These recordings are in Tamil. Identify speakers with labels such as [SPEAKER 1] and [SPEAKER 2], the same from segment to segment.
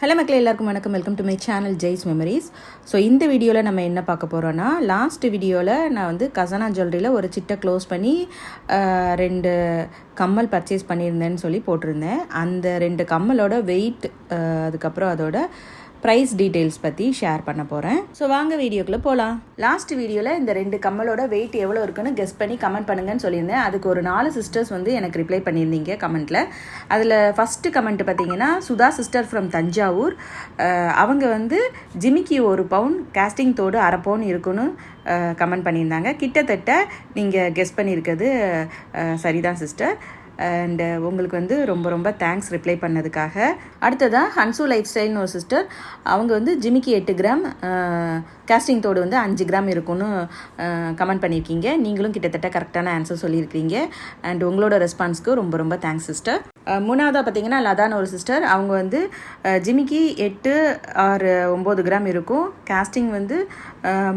[SPEAKER 1] ஹலோ மக்கள் எல்லாருக்கும் வணக்கம். Welcome to my channel Jaish memories so இந்த வீடியோவில் நம்ம என்ன பார்க்க போகிறோன்னா லாஸ்ட் வீடியோவில் நான் வந்து கசனா ஜுவல்லரியில் ஒரு சிட்டை க்ளோஸ் பண்ணி ரெண்டு கம்மல் பர்ச்சேஸ் பண்ணியிருந்தேன்னு சொல்லி போட்டிருந்தேன். அந்த ரெண்டு கம்மலோட வெயிட் அதுக்கப்புறம் அதோட ப்ரைஸ் டீட்டெயில்ஸ் பற்றி ஷேர் பண்ண போகிறேன் ஸோ வாங்க வீடியோக்குள்ளே போகலாம் லாஸ்ட் வீடியோவில் இந்த ரெண்டு கம்மலோட வெயிட் எவ்வளோ இருக்குன்னு கெஸ் பண்ணி கமெண்ட் பண்ணுங்கன்னு சொல்லியிருந்தேன். அதுக்கு ஒரு நாலு சிஸ்டர்ஸ் வந்து எனக்கு ரிப்ளை பண்ணியிருந்தீங்க கமெண்ட்டில் அதில் ஃபஸ்ட்டு கமெண்ட் பார்த்தீங்கன்னா சுதா சிஸ்டர் ஃப்ரம் தஞ்சாவூர். அவங்க வந்து ஜிமிக்கி ஒரு பவுன் கேஸ்டிங் தோடு அரை பவுன் இருக்குன்னு கமெண்ட் பண்ணியிருந்தாங்க. கிட்டத்தட்ட நீங்கள் கெஸ் பண்ணியிருக்கிறது சரிதான் சிஸ்டர் அண்டு uh, உங்களுக்கு வந்து ரொம்ப ரொம்ப தேங்க்ஸ் ரிப்ளை பண்ணதுக்காக. அடுத்ததாக ஹன்சு லைஃப் ஸ்டைல்னு ஒரு சிஸ்டர் அவங்க வந்து ஜிமிக்கி எட்டு கிராம் கேஸ்டிங் தோடு வந்து அஞ்சு கிராம் இருக்கும்னு கமெண்ட் பண்ணியிருக்கீங்க. நீங்களும் கிட்டத்தட்ட கரெக்டான ஆன்சர் சொல்லியிருக்கீங்க அண்ட் உங்களோட ரெஸ்பான்ஸ்க்கு ரொம்ப ரொம்ப தேங்க்ஸ் சிஸ்டர் மூணாவதாக பார்த்தீங்கன்னா லதான்னு ஒரு சிஸ்டர். அவங்க வந்து ஜிமிக்கி எட்டு ஆறு ஒம்பது கிராம் இருக்கும். காஸ்டிங் வந்து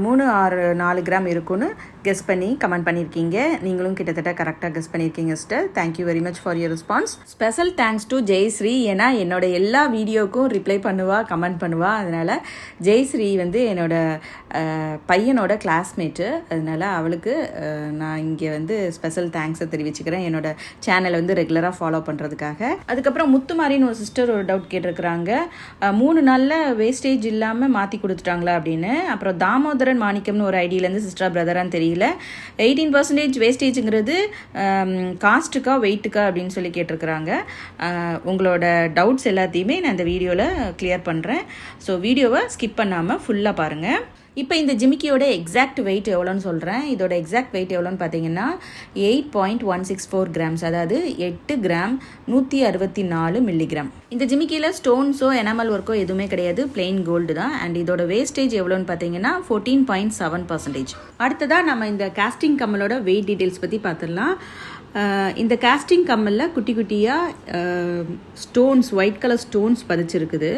[SPEAKER 1] மூணு ஆறு நாலு கிராம் இருக்கும்னு கெஸ் பண்ணி கமெண்ட் பண்ணியிருக்கீங்க நீங்களும் கிட்டத்தட்ட கரெக்டாக கெஸ் பண்ணியிருக்கீங்க sister. Thank you very much for your response special thanks to Jayashree. ஏன்னா என்னோட எல்லா வீடியோக்கும் ரிப்ளை பண்ணுவா கமெண்ட் பண்ணுவா. அதனால் ஜெயஸ்ரீ வந்து என்னோட பையனோட கிளாஸ்மேட்டு அதனால அவளுக்கு நான் இங்கே வந்து ஸ்பெஷல் தேங்க்ஸை தெரிவிச்சுக்கிறேன். என்னோட சேனலை வந்து ரெகுலராக ஃபாலோ பண்ணுறது பண்ணுறதுக்காக அதுக்கப்புறம் முத்துமாரின்னு ஒரு சிஸ்டர் ஒரு டவுட் கேட்டிருக்கிறாங்க. மூணு நாளில் வேஸ்டேஜ் இல்லாமல் மாற்றி கொடுத்துட்டாங்களா அப்படின்னு. அப்புறம் தாமோதரன் மாணிக்கம்னு ஒரு ஐடியிலேருந்து சிஸ்டர் பிரதரான்னு தெரியல. எயிட்டீன் பர்சன்டேஜ் வேஸ்டேஜுங்கிறது காஸ்ட்டுக்கா வெயிட்டுக்கா அப்படின்னு சொல்லி கேட்டிருக்கிறாங்க. உங்களோட டவுட்ஸ் எல்லாத்தையுமே நான் இந்த வீடியோவில் கிளியர் பண்ணுறேன் ஸோ வீடியோவை ஸ்கிப் பண்ணாமல் ஃபுல்லாக பாருங்கள் இப்போ இந்த ஜிமிக்கியோட எக்ஸாக்ட் வெயிட் எவ்வளோன்னு சொல்கிறேன் இதோட எக்ஸாக்ட் வெயிட் எவ்வளோன்னு பார்த்தீங்கன்னா eight point one six four grams அதாவது எட்டு கிராம் நூற்றி அறுபத்தி நாலு மில்லிகிராம் இந்த ஜிமிக்கியில் ஸ்டோன்ஸோ எனாமல் ஒர்க்கோ எதுவுமே கிடையாது. பிளெயின் கோல்டு தான். அண்ட் இதோட வேஸ்டேஜ் எவ்வளோன்னு பார்த்தீங்கன்னா ஃபோர்டீன் பாயிண்ட் செவன் பர்சன்டேஜ் அடுத்ததாக நம்ம இந்த காஸ்டிங் கம்மலோட வெயிட் டீட்டெயில்ஸ் பற்றி பார்த்துடலாம் இந்த காஸ்டிங் கம்மலில் குட்டி குட்டியாக ஸ்டோன்ஸ் ஒயிட் கலர் ஸ்டோன்ஸ் பதிச்சிருக்குது.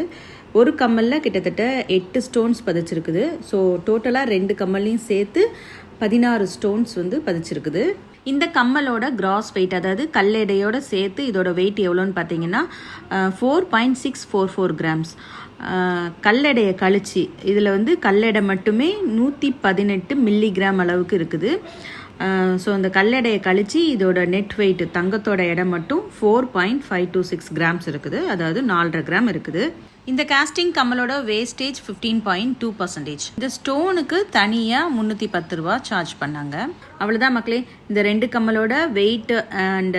[SPEAKER 1] ஒரு கம்மலில் கிட்டத்தட்ட எட்டு ஸ்டோன்ஸ் பதிச்சிருக்குது. ஸோ டோட்டலாக ரெண்டு கம்மல்லையும் சேர்த்து பதினாறு ஸ்டோன்ஸ் வந்து பதிச்சிருக்குது. இந்த கம்மலோட கிராஸ் வெயிட் அதாவது கல்லெடையோட சேர்த்து இதோட வெயிட் எவ்வளோன்னு பார்த்தீங்கன்னா four point six four four grams கல்லடையை கழிச்சு இதில் வந்து கல்லெடை மட்டுமே நூற்றி பதினெட்டு மில்லிகிராம் அளவுக்கு இருக்குது. ஸோ அந்த கல்லடையை கழித்து இதோட நெட் வெயிட் தங்கத்தோட இடம் மட்டும் four point five two six grams இருக்குது. அதாவது நாலரை கிராம் இருக்குது. இந்த casting கம்மலோட wastage fifteen point two percentage இந்த ஸ்டோனுக்கு தனியாக முந்நூற்றி பத்து ரூபா சார்ஜ் பண்ணாங்க. அவ்வளோதான் மக்களே. இந்த ரெண்டு கம்மலோட வெயிட் அண்ட்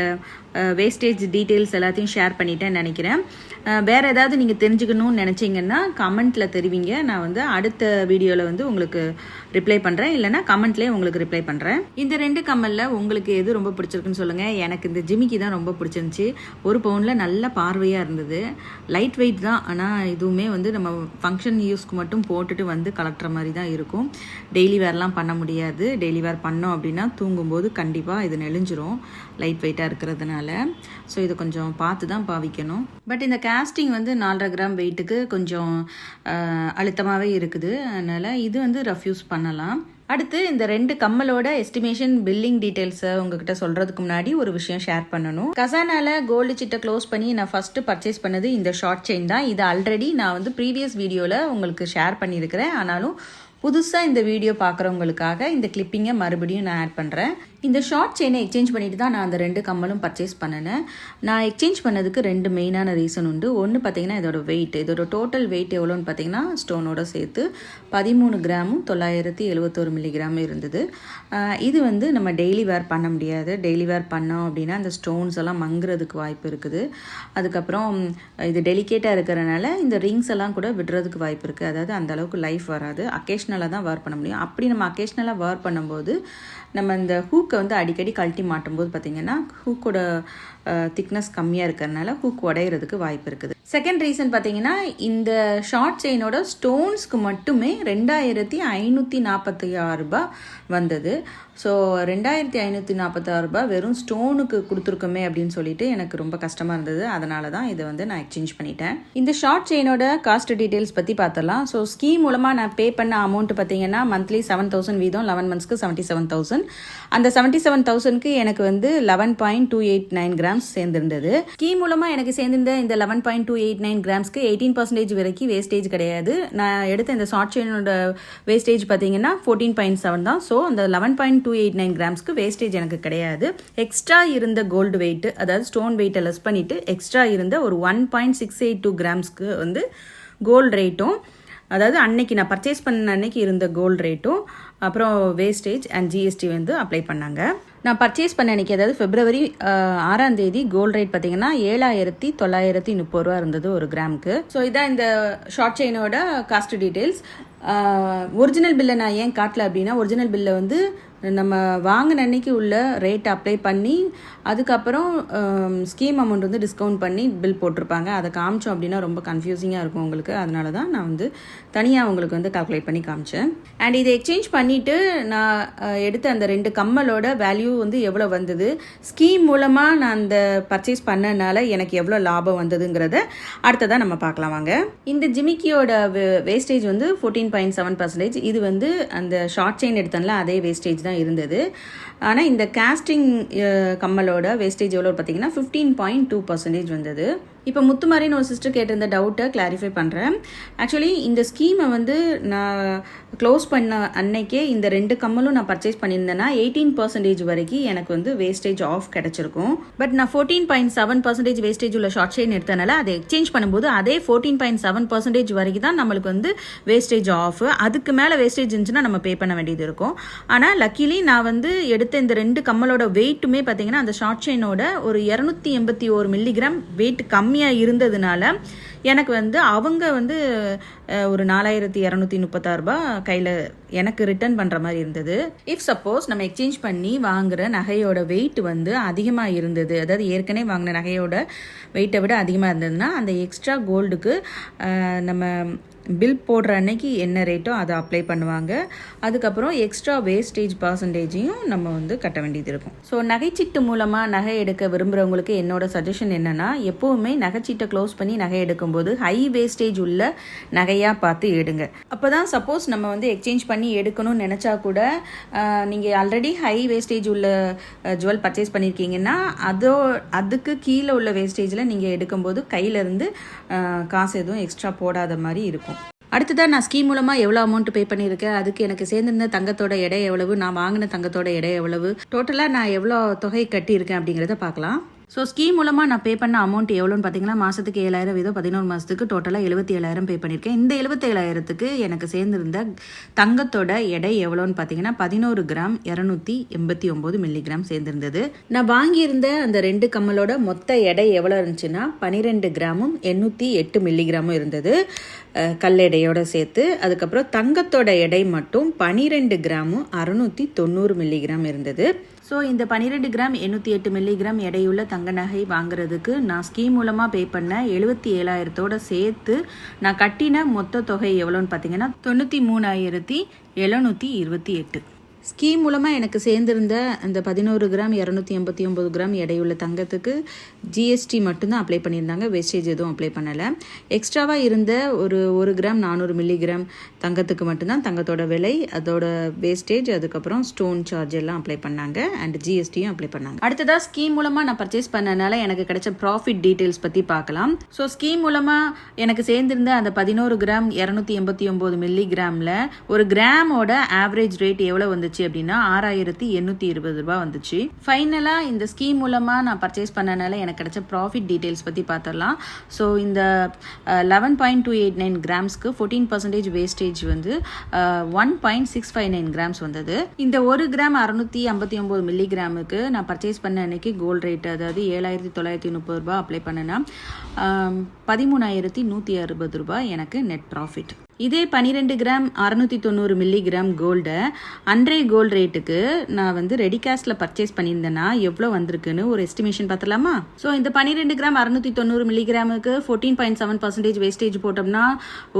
[SPEAKER 1] வேஸ்டேஜ் டீட்டெயில்ஸ் எல்லாத்தையும் ஷேர் பண்ணிட்டேன்னு நினைக்கிறேன். வேறு ஏதாவது நீங்கள் தெரிஞ்சுக்கணும்னு நினச்சிங்கன்னா கமெண்ட்டில் தெரிவிங்க. நான் வந்து அடுத்த வீடியோவில் வந்து உங்களுக்கு ரிப்ளை பண்ணுறேன் இல்லைனா கமெண்ட்லேயே உங்களுக்கு ரிப்ளை பண்ணுறேன் இந்த ரெண்டு கம்மலில் உங்களுக்கு எது ரொம்ப பிடிச்சிருக்குன்னு சொல்லுங்கள் எனக்கு இந்த ஜிமிக்கி தான் ரொம்ப பிடிச்சிருந்துச்சி. ஒரு பவுனில் நல்ல பார்வையாக இருந்தது. லைட் வெயிட் தான். ஆனால் இதுவுமே வந்து நம்ம ஃபங்க்ஷன் யூஸ்க்கு மட்டும் போட்டுட்டு வந்து கலட்டுற மாதிரி தான் இருக்கும். டெய்லி வேர்லாம் பண்ண முடியாது. டெய்லி வேர் பண்ணோம் அப்படின்னா தூங்கும்போது கண்டிப்பாக இது நெளிஞ்சிரும். லைட் வெயிட்டாக இருக்கிறதுனால. ஸோ இதை கொஞ்சம் பார்த்து தான் பாவிக்கணும். பட் இந்த லாஸ்டிங் வந்து நாலரை கிராம் வெயிட்டுக்கு கொஞ்சம் அழுத்தமாகவே இருக்குது. அதனால் இது வந்து ரஃப்யூஸ் பண்ணலாம். அடுத்து இந்த ரெண்டு கம்மலோட எஸ்டிமேஷன் பில்லிங் டீட்டெயில்ஸை உங்ககிட்ட சொல்கிறதுக்கு முன்னாடி ஒரு விஷயம் ஷேர் பண்ணணும். கசானால கோல்டு சிட்டை க்ளோஸ் பண்ணி நான் ஃபஸ்ட்டு பர்ச்சேஸ் பண்ணது இந்த ஷார்ட் செயின் தான். இது ஆல்ரெடி நான் வந்து ப்ரீவியஸ் வீடியோவில் உங்களுக்கு ஷேர் பண்ணியிருக்கிறேன். ஆனாலும் புதுசாக இந்த வீடியோ பார்க்குறவங்களுக்காக இந்த கிளிப்பிங்கை மறுபடியும் நான் ஆட் பண்ணுறேன் இந்த ஷார்ட் செயினை எக்ஸ்சேஞ்ச் பண்ணிட்டு தான் நான் அந்த ரெண்டு கம்மலும் பர்ச்சேஸ் பண்ணினேன். நான் எக்ஸ்சேஞ்ச் பண்ணதுக்கு ரெண்டு மெயினான ரீசன் உண்டு. ஒன்று பார்த்தீங்கன்னா இதோட வெயிட் இதோட டோட்டல் வெயிட் எவ்வளோன்னு பார்த்தீங்கன்னா ஸ்டோனோட சேர்த்து பதிமூணு கிராமும் தொள்ளாயிரத்தி எழுபத்தோரு மில்லிகிராம் இருந்தது. இது வந்து நம்ம டெய்லி வேர் பண்ண முடியாது. டெய்லி வேர் பண்ணோம் அப்படின்னா அந்த ஸ்டோன்ஸ் எல்லாம் மங்குறதுக்கு வாய்ப்பு இருக்குது. அதுக்கப்புறம் இது டெலிகேட்டாக இருக்கிறனால இந்த ரிங்ஸ் எல்லாம் கூட விடுறதுக்கு வாய்ப்பு இருக்குது அதாவது அந்த அளவுக்கு லைஃப் வராது. அக்கேஷனல் அக்கேஷ்னலாக தான் வேர் பண்ண முடியும். அப்படி நம்ம அக்கேஷ்னலாக வேர் பண்ணும்போது நம்ம இந்த ஹூக்கை வந்து அடிக்கடி கழட்டி மாட்டும்போது பார்த்திங்கன்னா ஹூக்கோட திக்னஸ் கம்மியாக இருக்கிறனால ஹூக் உடையிறதுக்கு வாய்ப்பு இருக்குது. செகண்ட் ரீசன் பார்த்தீங்கன்னா இந்த ஷார்ட் செயினோட ஸ்டோன்ஸ்க்கு மட்டுமே ரெண்டாயிரத்தி ஐநூற்றி நாற்பத்தி ஆறு ரூபாய் வந்தது. ஸோ ரெண்டாயிரத்தி ஐநூற்றி நாற்பத்தாறு ரூபாய் வெறும் ஸ்டோனுக்கு கொடுத்துருக்கோமே அப்படின்னு சொல்லிட்டு எனக்கு ரொம்ப கஷ்டமாக இருந்தது. அதனால தான் இதை வந்து நான் எக்ஸ்சேஞ்ச் பண்ணிட்டேன். இந்த ஷார்ட் செயினோட காஸ்ட் டீட்டெயில்ஸ் பற்றி பார்த்தலாம் ஸோ ஸ்கீம் மூலமாக நான் பே பண்ண அமௌண்ட் பார்த்தீங்கன்னா மந்த்லி செவன் தௌசண்ட் வீதம் லெவன் மந்த்ஸ்க்கு செவன்ட்டி செவன் தௌசண்ட் அந்த செவன்ட்டி செவன் தௌசண்ட்க்கு எனக்கு வந்து eleven point two eight nine grams சேர்ந்துருந்தது. Scheme மூலமாக எனக்கு சேர்ந்திருந்த இந்த eleven point two two eight nine கிராம்ஸ்க்கு eighteen percentage வரைக்கும் வேஸ்டேஜ் கிடையாது. நான் எடுத்த இந்த ஷார்ட் செயினோட வேஸ்டேஜ் பார்த்தீங்கன்னா ஃபோர்டீன் பாயிண்ட் செவன் தான். ஸோ அந்த eleven point two eight nine கிராம்ஸ்க்கு wastage எனக்கு கிடையாது. எக்ஸ்ட்ரா இருந்த கோல்டு வெயிட் அதாவது ஸ்டோன் வெயிட்டை லெஸ் பண்ணிவிட்டு எக்ஸ்ட்ரா இருந்த ஒரு one point six eight two கிராம்ஸ்க்கு வந்து கோல்டு ரேட்டும் அதாவது அன்னைக்கு நான் பர்ச்சேஸ் பண்ண அன்னைக்கு இருந்த கோல்டு ரேட்டும் அப்புறம் வேஸ்டேஜ் அண்ட் ஜிஎஸ்டி வந்து அப்ளை பண்ணாங்க. நான் பர்ச்சேஸ் பண்ண அன்றைக்கி அதாவது ஃபிப்ரவரி ஆறாம் தேதி கோல்டு ரேட் பார்த்தீங்கன்னா ஏழாயிரத்தி தொள்ளாயிரத்தி முப்பது ரூபா இருந்தது ஒரு கிராமுக்கு. ஸோ இதான் இந்த ஷார்ட் செயினோட காஸ்ட் டீட்டெயில்ஸ் ஒரிஜினல் பில்லை நான் ஏன் காட்டல அப்படின்னா ஒரிஜினல் பில்லை வந்து நம்ம வாங்கின அன்னைக்கு உள்ள ரேட் அப்ளை பண்ணி அதுக்கப்புறம் ஸ்கீம் அமௌண்ட் வந்து டிஸ்கவுண்ட் பண்ணி பில் போட்டிருப்பாங்க. அதை காமிச்சோம் அப்படின்னா ரொம்ப கன்ஃபியூசிங்காக இருக்கும் உங்களுக்கு. அதனால தான் நான் வந்து தனியாக உங்களுக்கு வந்து கால்குலேட் பண்ணி காமிச்சேன். அண்ட் இதை எக்ஸ்சேஞ்ச் பண்ணிவிட்டு நான் எடுத்த அந்த ரெண்டு கம்மலோட வேல்யூ வந்து எவ்வளோ வந்தது? ஸ்கீம் மூலமாக நான் அந்த பர்ச்சேஸ் பண்ணனால எனக்கு எவ்வளோ லாபம் வந்ததுங்கிறத அடுத்ததாக நம்ம பார்க்கலாம் வாங்க. இந்த ஜிமிக்கியோட வேஸ்டேஜ் வந்து ஃபோர்டீன் பாயிண்ட் செவன் பர்சன்டேஜ் இது வந்து அந்த ஷார்ட் செயின் எடுத்தோம்ல அதே வேஸ்டேஜ் தான் இருந்தது. ஆனால் இந்த காஸ்டிங் கம்மலோட வேஸ்டேஜ் எவ்வளோ பார்த்தீங்கன்னா ஃபிஃப்டீன் பாயிண்ட் டூ பர்சன்டேஜ் வந்தது. இப்போ முத்துமாரின்னு ஒரு சிஸ்டர் கேட்டிருந்த டவுட்டை கிளாரிஃபை பண்ணுறேன் ஆக்சுவலி இந்த ஸ்கீமை வந்து நான் க்ளோஸ் பண்ண அன்னைக்கே இந்த ரெண்டு கம்மலும் நான் பர்ச்சேஸ் பண்ணியிருந்தேன்னா எயிட்டீன் பர்சன்டேஜ் வரைக்கும் எனக்கு வந்து வேஸ்டேஜ் ஆஃப் கிடச்சிருக்கும். பட் நான் fourteen point seven percentage wastage உள்ள ஷார்ட் செயின் எடுத்தனால அதை எக்ஸ்சேஞ்ச் பண்ணும்போது அதே ஃபோர்டீன் பாயிண்ட் செவன் பர்சன்டேஜ் வரைக்கும் தான் நம்மளுக்கு வந்து வேஸ்டேஜ் ஆஃப் அதுக்கு மேலே வேஸ்டேஜ் இருந்துச்சுன்னா நம்ம பே பண்ண வேண்டியது இருக்கும். ஆனால் லக்கிலி நான் வந்து எடுத்த இந்த ரெண்டு கம்மலோட வெயிட்டுமே பார்த்தீங்கன்னா அந்த ஷார்ட் செயினோட ஒரு இரநூத்தி எண்பத்தி ஒரு மில்லிகிராம் வெயிட் கம்மியாக இருந்ததுனால எனக்கு வந்து அவங்க வந்து ஒரு நாலாயிரத்தி இரநூத்தி முப்பத்தாறுபா கையில் எனக்கு ரிட்டர்ன் பண்ணுற மாதிரி இருந்தது. இஃப் சப்போஸ் நம்ம எக்ஸ்சேஞ்ச் பண்ணி வாங்குகிற நகையோட வெயிட் வந்து அதிகமாக இருந்தது. அதாவது ஏற்கனவே வாங்கின நகையோட வெயிட்டை விட அதிகமாக இருந்ததுன்னா அந்த எக்ஸ்ட்ரா கோல்டுக்கு நம்ம பில் போடுற அன்னைக்கு என்ன ரேட்டோ அதை அப்ளை பண்ணுவாங்க. அதுக்கப்புறம் எக்ஸ்ட்ரா வேஸ்டேஜ் பர்சன்டேஜையும் நம்ம வந்து கட்ட வேண்டியது இருக்கும். ஸோ நகைச்சீட்டு மூலமாக நகை எடுக்க விரும்புகிறவங்களுக்கு என்னோட சஜஷன் என்னென்னா எப்போவுமே நகைச்சீட்டை க்ளோஸ் பண்ணி நகை எடுக்கும்போது ஹை வேஸ்டேஜ் உள்ள நகையாக பார்த்து எடுங்க. அப்போ தான் சப்போஸ் நம்ம வந்து எக்ஸ்சேஞ்ச் பண்ணி எடுக்கணும்னு நினச்சா கூட நீங்கள் ஆல்ரெடி ஹை வேஸ்டேஜ் உள்ள ஜுவல் பர்ச்சேஸ் பண்ணியிருக்கீங்கன்னா அதோ அதுக்கு கீழே உள்ள வேஸ்டேஜில் நீங்கள் எடுக்கும்போது கையிலேருந்து காசு எதுவும் எக்ஸ்ட்ரா போடாத மாதிரி இருக்கும். அடுத்ததாக நான் ஸ்கீம் மூலமாக எவ்வளோ அமௌண்ட் பே பண்ணியிருக்கேன்? அதுக்கு எனக்கு சேர்ந்திருந்த தங்கத்தோட எடை எவ்வளவு? நான் வாங்கின தங்கத்தோட எடை எவ்வளவு? டோட்டலாக நான் எவ்வளோ தொகை கட்டியிருக்கேன் அப்படிங்கிறத பார்க்கலாம். ஸோ ஸ்கீம் மூலமாக நான் பே பண்ண அமௌண்ட் எவ்வளோன்னு பார்த்தீங்கன்னா மாதத்துக்கு ஏழாயிரம் வீதம் பதினோரு மாதத்துக்கு டோட்டலாக எழுபத்தி ஏழாயிரம் பே பண்ணியிருக்கேன் இந்த எழுபத்தி ஏழாயிரத்துக்கு எனக்கு சேர்ந்திருந்த தங்கத்தோட எடை எவ்வளோன்னு பார்த்தீங்கன்னா பதினோரு கிராம் இரநூத்தி எண்பத்தி ஒம்பது மில்லிகிராம் சேர்ந்திருந்தது. நான் வாங்கியிருந்த அந்த ரெண்டு கம்மலோட மொத்த எடை எவ்வளோ இருந்துச்சுன்னா பன்னிரெண்டு கிராமும் எண்ணூற்றி எட்டு மில்லிகிராமும் இருந்தது. கல் எடையோடு சேர்த்து அதுக்கப்புறம் தங்கத்தோட எடை மட்டும் பனிரெண்டு கிராமும் அறுநூற்றி தொண்ணூறு மில்லிகிராம் இருந்தது. ஸோ இந்த பன்னிரெண்டு கிராம் எண்ணூற்றி எட்டு மில்லிகிராம் எடையுள்ள தங்க நகை வாங்குறதுக்கு நான் ஸ்கீம் மூலமாக பே பண்ண எழுபத்தி ஏழாயிரத்தோட சேர்த்து நான் கட்டின மொத்த தொகை எவ்வளோன்னு பார்த்தீங்கன்னா தொண்ணூற்றி மூணாயிரத்தி எழுநூற்றி இருபத்தி எட்டு. ஸ்கீம் மூலமாக எனக்கு சேர்ந்திருந்த அந்த பதினோரு கிராம் இரநூத்தி எண்பத்தி ஒம்பது கிராம் எடையுள்ள தங்கத்துக்கு ஜிஎஸ்டி மட்டும்தான் அப்ளை பண்ணியிருந்தாங்க. வேஸ்டேஜ் எதுவும் அப்ளை பண்ணலை. எக்ஸ்ட்ராவாக இருந்த ஒரு ஒரு கிராம் நானூறு மில்லிகிராம் தங்கத்துக்கு மட்டும்தான் தங்கத்தோட விலை அதோட வேஸ்டேஜ் அதுக்கப்புறம் ஸ்டோன் சார்ஜ் எல்லாம் அப்ளை பண்ணாங்க. அண்ட் ஜிஎஸ்டியும் அப்ளை பண்ணாங்க. அடுத்ததாக ஸ்கீம் மூலமாக நான் பர்ச்சேஸ் பண்ணனால எனக்கு கிடைச்ச ப்ராஃபிட் டீட்டெயில்ஸ் பற்றி பார்க்கலாம். ஸோ ஸ்கீம் மூலமாக எனக்கு சேர்ந்திருந்த அந்த பதினோரு கிராம் இரநூத்தி எண்பத்தி ஒம்பது மில்லி கிராமில் ஒரு கிராமோட ஆவரேஜ் ரேட் எவ்வளோ வந்துச்சு? அப்படின்னா ஆறாயிரத்தி எண்ணூற்றி இருபது ரூபாய் வந்துச்சு. ஃபைனலாக இந்த ஸ்கீம் மூலமாக நான் பர்ச்சேஸ் பண்ணனால எனக்கு கிடைச்ச ப்ராஃபிட் டீட்டெயில்ஸ் பற்றி பார்த்துடலாம் ஸோ இந்த eleven point two eight nine கிராம்ஸ்க்கு fourteen percentage wastage வந்து one point six five nine grams வந்தது. இந்த ஒரு கிராம் அறுநூத்தி ஐம்பத்தி ஒம்பது மில்லிகிராமுக்கு நான் பர்ச்சேஸ் பண்ண அன்னைக்கு கோல்ட் ரேட் அதாவது ஏழாயிரத்தி தொள்ளாயிரத்தி முப்பது ரூபாய் அப்ளை பண்ணேன்னா பதிமூணாயிரத்தி நூற்றி அறுபது ரூபாய் எனக்கு நெட் ப்ராஃபிட் இதே பன்னிரெண்டு கிராம் அறநூற்றி தொண்ணூறு மில்லிகிராம் கோல்டை அன்றைய கோல்டு ரேட்டுக்கு நான் வந்து ரெடி கேஷில் பர்ச்சேஸ் பண்ணியிருந்தேன்னா எவ்வளோ வந்திருக்குன்னு ஒரு எஸ்டிமேஷன் பார்த்துலாமா ஸோ இந்த பன்னிரெண்டு கிராம் அறுநூற்றி தொண்ணூறு மில்லிகிராமுக்கு fourteen point seven percentage wastage போட்டோம்னா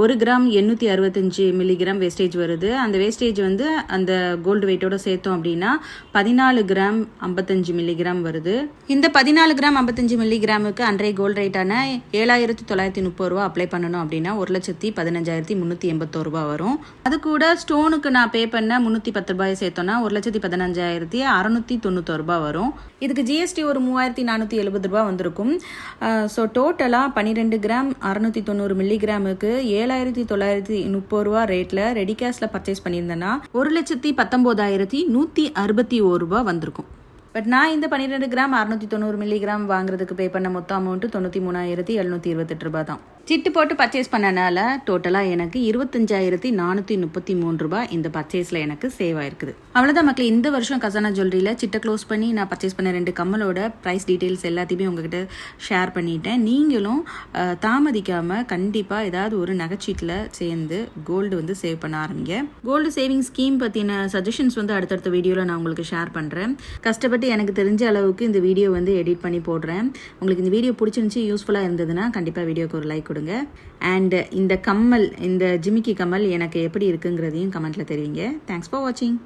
[SPEAKER 1] ஒரு கிராம் எண்ணூற்றி அறுபத்தஞ்சு மில்லிகிராம் வேஸ்டேஜ் வருது. அந்த வேஸ்டேஜ் வந்து அந்த கோல்டு வெயிட்டோட சேர்த்தோம் அப்படின்னா பதினாலு கிராம் ஐம்பத்தஞ்சு மில்லிகிராம் வருது. இந்த பதினாலு கிராம் ஐம்பத்தஞ்சு மில்லிகிராமுக்கு அன்றைய கோல்டு ரேட்டான ஏழாயிரத்தி தொள்ளாயிரத்தி முப்பது ரூபா அப்ளை பண்ணணும் அப்படின்னா ஒரு லட்சத்தி பதினஞ்சாயிரத்தி முந்நூற்றி எண்பத்தோரு ரூபா வரும். அது கூட ஸ்டோனுக்கு நான் பே பண்ண முந்நூற்றி பத்து ரூபாய் சேர்த்தோன்னா ஒரு லட்சத்தி பதினஞ்சாயிரத்தி அறநூற்றி தொண்ணூத்தோரு ரூபா வரும். இதுக்கு ஜிஎஸ்டி ஒரு மூவாயிரத்தி நானூற்றி எழுபது ரூபா வந்திருக்கும். ஸோ டோட்டலாக பன்னிரெண்டு கிராம் அறநூற்றி தொண்ணூறு மில்லிகிராமுக்கு ஏழாயிரத்தி தொள்ளாயிரத்தி முப்பது ரூபா ரேட்டில் ரெடி கேஷில் பர்ச்சேஸ் பண்ணியிருந்தேன்னா ஒரு லட்சத்தி பத்தொம்போதாயிரத்தி நூற்றி அறுபத்தி ஒரு ரூபா வந்திருக்கும். பட் நான் இந்த பன்னிரெண்டு கிராம் அறுநூற்றி தொண்ணூறு மில்லிகிராம் வாங்குறதுக்கு பே பண்ண மொத்த அமௌண்ட்டு தொண்ணூற்றி மூணாயிரத்தி எழுநூற்றி இருபத்தெட்டு ரூபா தான். சிட்டு போட்டு பர்ச்சேஸ் பண்ணனால டோட்டலாக எனக்கு இருபத்தஞ்சாயிரத்தி நானூற்றி முப்பத்தி மூணு ரூபாய் இந்த பர்ச்சேஸில் எனக்கு சேவ் ஆயிருக்குது. அவ்வளோதான் மக்கள் இந்த வருஷம் கசானா ஜுவல்லரியில் சிட்டை க்ளோஸ் பண்ணி நான் பர்ச்சேஸ் பண்ண ரெண்டு கம்மலோட ப்ரைஸ் டீட்டெயில்ஸ் எல்லாத்தையுமே உங்ககிட்ட ஷேர் பண்ணிட்டேன். நீங்களும் தாமதிக்காமல் கண்டிப்பாக ஏதாவது ஒரு நகைச்சீட்டில் சேர்ந்து கோல்டு வந்து சேவ் பண்ண ஆரம்பிங்க. கோல்டு சேவிங் ஸ்கீம் பற்றின சஜஷன்ஸ் வந்து அடுத்தடுத்த வீடியோவில் நான் உங்களுக்கு ஷேர் பண்ணுறேன் கஷ்டப்பட்டு எனக்கு தெரிஞ்ச அளவுக்கு இந்த வீடியோ வந்து எடிட் பண்ணி போடுறேன். உங்களுக்கு இந்த வீடியோ பிடிச்சிருந்துச்சி யூஸ்ஃபுல்லாக இருந்ததுன்னா கண்டிப்பாக வீடியோக்கு ஒரு லைக் கொடுங்க. அண்ட் இந்த கம்மல் இந்த ஜிமிக்கி கம்மல் எனக்கு எப்படி இருக்குங்கிறதையும் கமெண்ட்டில் தெரிவிங்க. தேங்க்ஸ் ஃபார் வாட்சிங்